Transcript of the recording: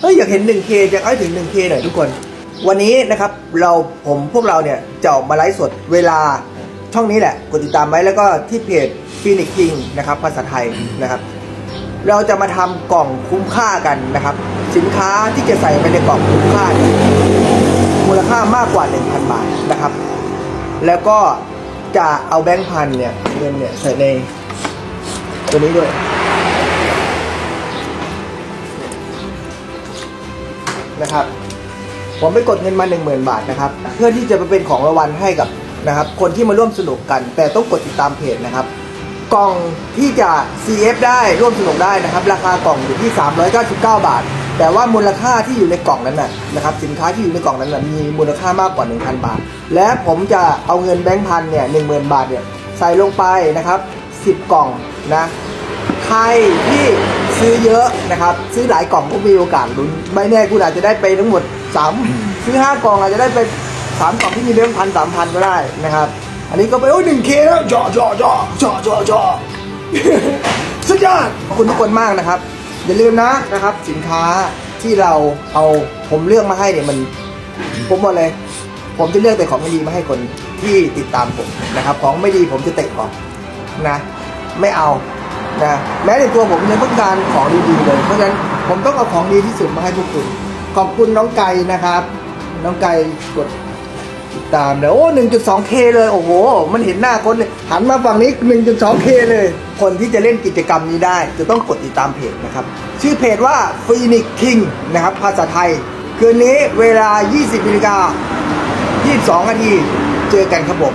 เฮ้ยอยากเห็น 1K อยากให้ถึง 1K หน่อยทุกคน วันนี้นะครับเราผมพวกเราเนี่ยจะออกมาไลฟ์สดเวลาช่องนี้แหละ กดติดตามไว้แล้วก็ที่เพจ Phoenix King นะครับภาษาไทยนะครับ เราจะมาทำกล่องคุ้มค่ากันนะครับ สินค้าที่จะใส่ไปในกล่องคุ้มค่ามูลค่ามากกว่า 1,000 บาทนะครับ แล้วก็จะเอาแบงค์พันเนี่ยเงินเนี่ยใส่ในตัวนี้ด้วย นะครับ ผมไปกดเงินมา 1 0,000 บาทนะครับ เพื่อที่จะไปเป็นของรางวัลให้กับนะครับ คนที่มาร่วมสนุกกัน แต่ต้องกดติดตามเพจนะครับ กล่องที่จะ CF ได้ร่วมสนุกได้นะครับ ราคากล่องอยู่ที่ 399 บาท แต่ว่ามูลค่าที่อยู่ในกล่องนั้นนะนะครับ สินค้าที่อยู่ในกล่องนั้นนะมีมูลค่ามากกว่า 1,000 บาท และผมจะเอาเงินแบงค์พันเนี่ย10,000บาทเนี่ยใส่ลงไปนะครับ 10 กล่องนะ ใครที่ ซื้อเยอะนะครับ ซื้อหลายกล่องก็มีโอกาสลุ้นไม่แน่คุณอาจจะได้ไปทั้งหมดสามซื้อห้ากล่องอาจจะได้ไปสามกล่องที่มีเรื่องพันสามพันก็ได้นะครับ อันนี้ก็ไปโอ้ยหนึ่งเคแล้วจ่อจ่อจ่อจ่อจ่อจ่อสุดยอดขอบคุณทุกคนมากนะครับ อย่าลืมนะนะครับ สินค้าที่เราเอาผมเลือกมาให้เนี่ยมัน ผมบอกเลย ผมจะเลือกแต่ของดีมาให้คนที่ติดตามผมนะครับ ของไม่ดีผมจะเตะออกนะ ไม่เอา นะแม้ในตัวผมยังต้องการของดีๆเลย เพราะฉะนั้นผมต้องเอาของดีที่สุดมาให้พวกคุณ ขอบคุณน้องไก่นะครับ น้องไก่กดติดตามเลยโอ้ 1.2K เคเลย โอ้โห มันเห็นหน้าคนเลยหันมาฝั่งนี้ 1.2K เคเลย คนที่จะเล่นกิจกรรมนี้ได้ จะต้องกดติดตามเพจนะครับ ชื่อเพจว่า Phoenix King นะครับ ภาษาไทย คืนนี้เวลา 20นาฬิกา22นาทีเจอกันครับผม